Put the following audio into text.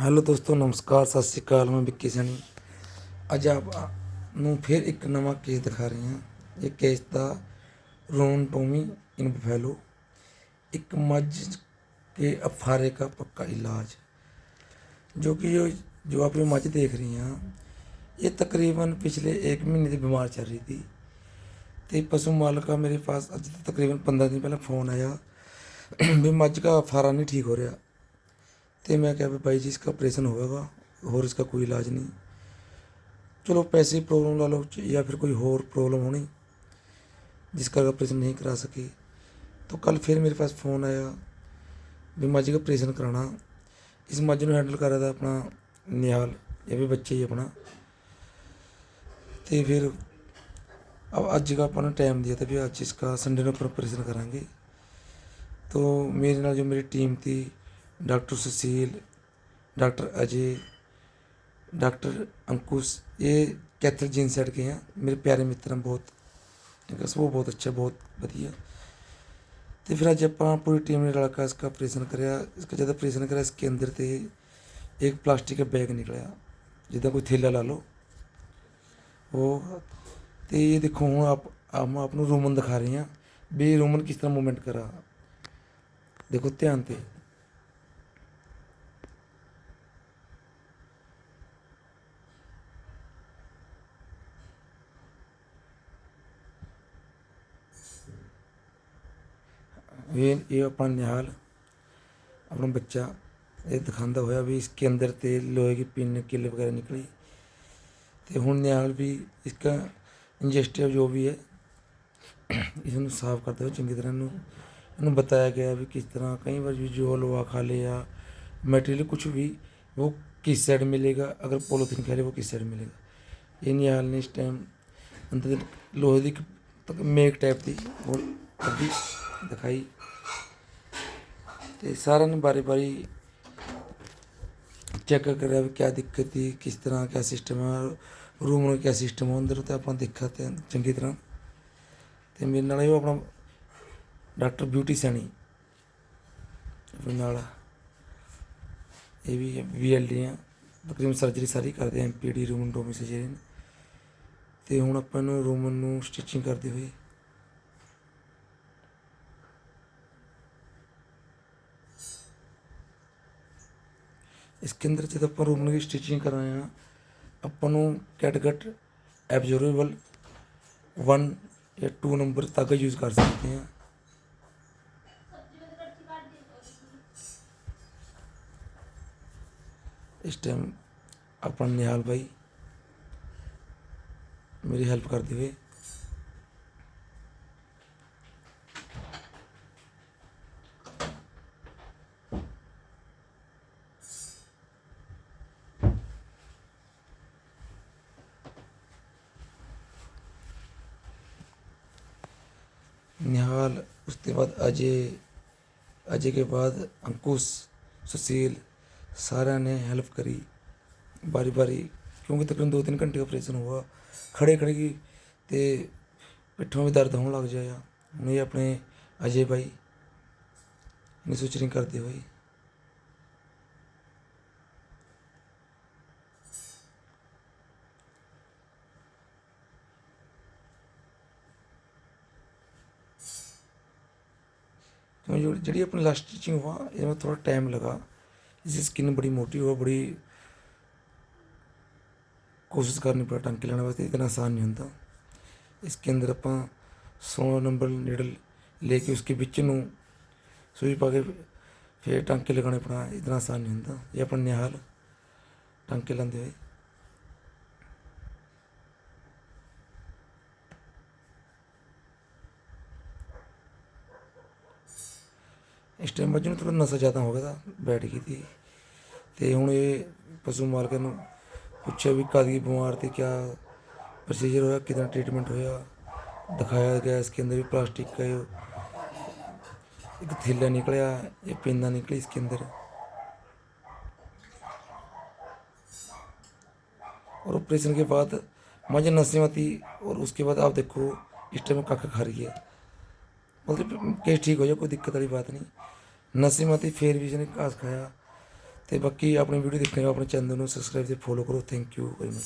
Hello ਦੋਸਤੋ ਨਮਸਕਾਰ ਸਤਿ ਸ਼੍ਰੀ ਅਕਾਲ ਮੈਂ ਵਿੱਕੀ ਸੈਣੀ ਅੱਜ ਆਪ ਨੂੰ ਫਿਰ ਇੱਕ ਨਵਾਂ ਕੇਸ ਦਿਖਾ ਰਹੇ ਹਾਂ ਇਹ ਕੇਸ ਦਾ ਰੋਨ ਟੋਮੀ ਇਨ ਬਫੈਲੋ ਇੱਕ ਮੱਝ के अफारे का पक्का इलाज जो कि जो जो आप ये मझ देख रही हैं ये तकरीबन पिछले एक महीने से बीमार चल रही थी तो पशु मालक का मेरे पास अज तकरीबन पंद्रह दिन पहले फ़ोन आया भी मझ का अफारा नहीं ठीक हो रहा तो मैं क्या भी भाई जी इसका ऑपरेशन होगा और इसका कोई इलाज नहीं चलो पैसे प्रॉब्लम ला लो या फिर कोई और प्रॉब्लम होनी जिसका ऑपरेशन नहीं करा सके तो कल फिर मेरे पास फ़ोन आया ਵੀ ਮੱਝ ਦਾ ਆਪਰੇਸ਼ਨ ਕਰਾਉਣਾ ਇਸ ਮੱਝ ਨੂੰ ਹੈਂਡਲ ਕਰ ਰਿਹਾ था ਆਪਣਾ ਨਿਹਾਲ ਇਹ ਵੀ ਬੱਚਾ ਹੀ ਆਪਣਾ ਤੇ ਫਿਰ अब ਅੱਜ का ਆਪਾਂ ਨੂੰ ਟਾਈਮ दिया था भी ਅੱਜ इसका संडे ਨੂੰ ਆਪਾਂ ਆਪਰੇਸ਼ਨ ਕਰਾਂਗੇ तो मेरे ਨਾਲ जो मेरी टीम थी doctor Sushil, doctor Ajay, doctor Ankush, ਇਹ ਕੈਥਲ ਜੀਨ ਸੈਟ ਕੇ ਆ। ਮੇਰੇ ਪਿਆਰੇ ਮਿੱਤਰ ਹਨ ਬਹੁਤ ਇਨਕਾ ਸਭ ਬਹੁਤ ਅੱਛਾ, ਬਹੁਤ ਵਧੀਆ। ਤੇ ਫਿਰ ਅੱਜ ਆਪਾਂ ਪੂਰੀ ਟੀਮ ਨੇ ਰਲ ਕੇ ਇਸਕਾ ਆਪਰੇਸ਼ਨ ਕਰਿਆ। ਇਸਕਾ ਜਦ ਆਪਰੇਸ਼ਨ ਕਰਿਆ, ਇਸਕੇ ਅੰਦਰ ਤੇ ਇੱਕ ਪਲਾਸਟਿਕ ਦਾ ਬੈਗ ਨਿਕਲਿਆ। ਜਿੱਦਾਂ ਕੋਈ ਥੇਲਾ ਲਾ ਲਓ। ਉਹ, ਤੇ ਇਹ ਦੇਖੋ, ਹੁਣ ਆਪ ਆਮ ਆਪ ਨੂੰ ਰੂਮਨ ਦਿਖਾ ਰਹੇ ਹਾਂ ਬੇ ਰੂਮਨ ਕਿਸ ਤਰ੍ਹਾਂ ਮੂਵਮੈਂਟ ਕਰਾ। ਦੇਖੋ ਧਿਆਨ ਤੇ। ਇਹ ਇਹ ਆਪਣਾ ਨਿਹਾਲ, ਆਪਣਾ ਬੱਚਾ, ਇਹ ਦਿਖਾਉਂਦਾ ਹੋਇਆ ਵੀ ਇਸਕੇ ਅੰਦਰ ਤੇ ਲੋਹੇ ਦੀ ਪਿੰਨ किल ਵਗੈਰਾ निकली ਤੇ ਹੁਣ ਨਿਹਾਲ ਵੀ ਇਸਕਾ ਇੰਜੈਸਟਿਵ ਜੋ ਵੀ ਹੈ ਇਸ ਨੂੰ ਸਾਫ਼ ਕਰਦੇ ਹੋ ਚੰਗੀ ਤਰ੍ਹਾਂ ਨੂੰ ਇਹਨੂੰ ਬਤਾਇਆ ਗਿਆ ਵੀ ਕਿਸ ਤਰ੍ਹਾਂ ਕਈ ਵਾਰ ਵੀ ਜੋ ਲੋਹਾ ਖਾ ਲਿਆ ਮਟੀਰੀਅਲ ਕੁਝ ਵੀ, ਉਹ ਕਿਸ ਸਾਈਡ ਮਿਲੇਗਾ, ਅਗਰ पोलोथीन खा रहे वो किस साइड मिलेगा ये निहाल ने इस टाइम अंदर लोहे की मेक टाइप थी और ਦਿਖਾਈ। ਤੇ ਸਾਰਿਆਂ ਨੇ ਬਾਰੀ ਬਾਰੀ ਚੈੱਕ ਕਰਿਆ ਵੀ ਕੀ ਦਿੱਕਤ ਸੀ, ਕਿਸ ਤਰ੍ਹਾਂ ਕਿਆ ਸਿਸਟਮ ਹੈ ਰੂਮ ਨੂੰ ਕਿਆ ਸਿਸਟਮ ਹੈ ਅੰਦਰ ਤੇ ਆਪਾਂ ਦੇਖਿਆ ਤੇ ਚੰਗੀ ਤਰ੍ਹਾਂ। ਤੇ ਮੇਰੇ ਨਾਲ ਇਹ ਆਪਣਾ ਡਾਕਟਰ ਬਿਊਟੀ ਸੈਣੀ, ਆਪਣੇ ਨਾਲ। ਇਹ ਵੀ ਵੀਐਲਡੀ ਆ, ਤਕਰੀਬਨ ਸਰਜਰੀ ਸਾਰੀ ਕਰਦੇ ਆ ਐਮਪੀਡੀ ਰੂਮਨ ਡੋਮੀ ਸਰਜਰੀ ਤੇ ਹੁਣ ਆਪਾਂ ਨੂੰ ਰੂਮਨ ਨੂੰ ਸਟਿਚਿੰਗ ਕਰਦੇ ਹੋਏ इसके अंदर जब अपन रूम की स्टिचिंग कर रहे हैं अपन कैटगट एब्जॉर्बेबल वन या टू नंबर धागा यूज़ कर सकते हैं इस टाइम अपन निहाल भाई मेरी हेल्प करते हुए निहाल उसके बाद अजय अजय के बाद अंकुश सुशील सारा ने हेल्प करी बारी बारी क्योंकि तकरीबन दो तीन घंटे ऑपरेशन हुआ खड़े खड़े की ते पिट्ठों में दर्द होने लग जाया हूँ ये अपने अजय भाई इन्हें सुचरिंग करते हुए क्योंकि जो जड़ी अपनी लास्ट स्टिचिंग हुआ इसमें थोड़ा टाइम लगा इसकी स्किन बड़ी मोटी हुआ बड़ी कोशिश करनी पड़ा टंके लेने वास्ते इतना आसान नहीं होता इसके अंदर ਆਪਾਂ 100 ਨੰਬਰ ਨੀਡਲ ਲੈ ਕੇ ਉਸਕੇ ਵਿੱਚ ਨੂੰ ਸੂਈ ਪਾ ਕੇ ਫਿਰ ਟਾਂਕੇ ਲਗਾਉਣੇ ਪੜਾ ਇਤਨਾ ਆਸਾਨ ਨਹੀਂ ਹੁੰਦਾ ਇਹ ਆਪਣਾ ਨਿਹਾਲ ਟਾਂਕੇ ਲਾਉਂਦੇ ਹੋਏ ਇਸ ਟਾਈਮ ਬੱਚੇ ਨੂੰ ਥੋੜਾ ਨਸ਼ਾ ਜ਼ਿਆਦਾ ਹੋ ਗਿਆ ਤਾਂ ਬੈਠ ਗਈ ਸੀ ਤੇ ਹੁਣ ਇਹ ਪਸ਼ੂ ਮਾਲਕ ਨੂੰ ਪੁੱਛਿਆ ਵੀ ਕਾਦੀ ਬਿਮਾਰ ਤੇ ਕਿਆ प्रोसीजर होया कितना ट्रीटमेंट होया दिखाया गया इसके अंदर भी प्लास्टिक का ये एक थैला निकला ये पिंदा निकली इसके अंदर और ऑपरेशन के बाद मुझे नशे में थी और उसके बाद आप देखो इस टाइम कख खा रही है ਮਤਲਬ ਕੇਸ ਠੀਕ ਹੋ ਜਾ ਕੋਈ ਦਿੱਕਤ ਵਾਲੀ ਬਾਤ ਨਹੀਂ। ਨਸੀਮਤੀ ਫੇਰ ਵੀ ਜਨੇ ਘਾਸ ਖਾਇਆ ਤੇ ਬਾਕੀ ਆਪਣੀ ਵੀਡੀਓ ਦੇਖਣ ਵਾਲੇ ਆਪਣੇ ਚੈਨਲ ਨੂੰ ਸਬਸਕ੍ਰਾਈਬ ਤੇ ਫੋਲੋ ਕਰੋ। Thank you very much